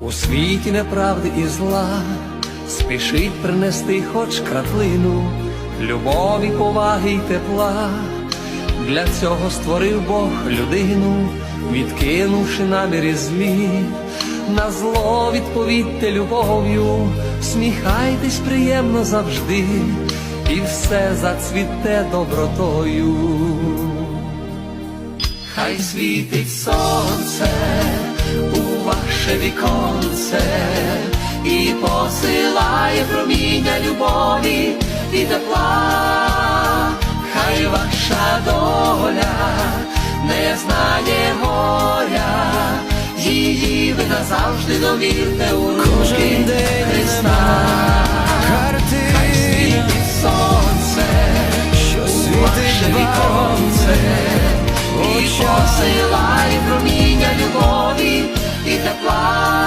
У світі неправди і зла спішить принести хоч краплину любові, поваги й тепла. Для цього створив Бог людину, відкинувши наміри злі, на зло відповідьте любов'ю, сміхайтесь приємно завжди, і все зацвіте добротою. Хай світить сонце у ваше віконце і посилає проміння любові і тепла, хай ваша доля не знає горя, її ви назавжди довірте у руки Христа. Хай світить сонце, що у світить ваше віконце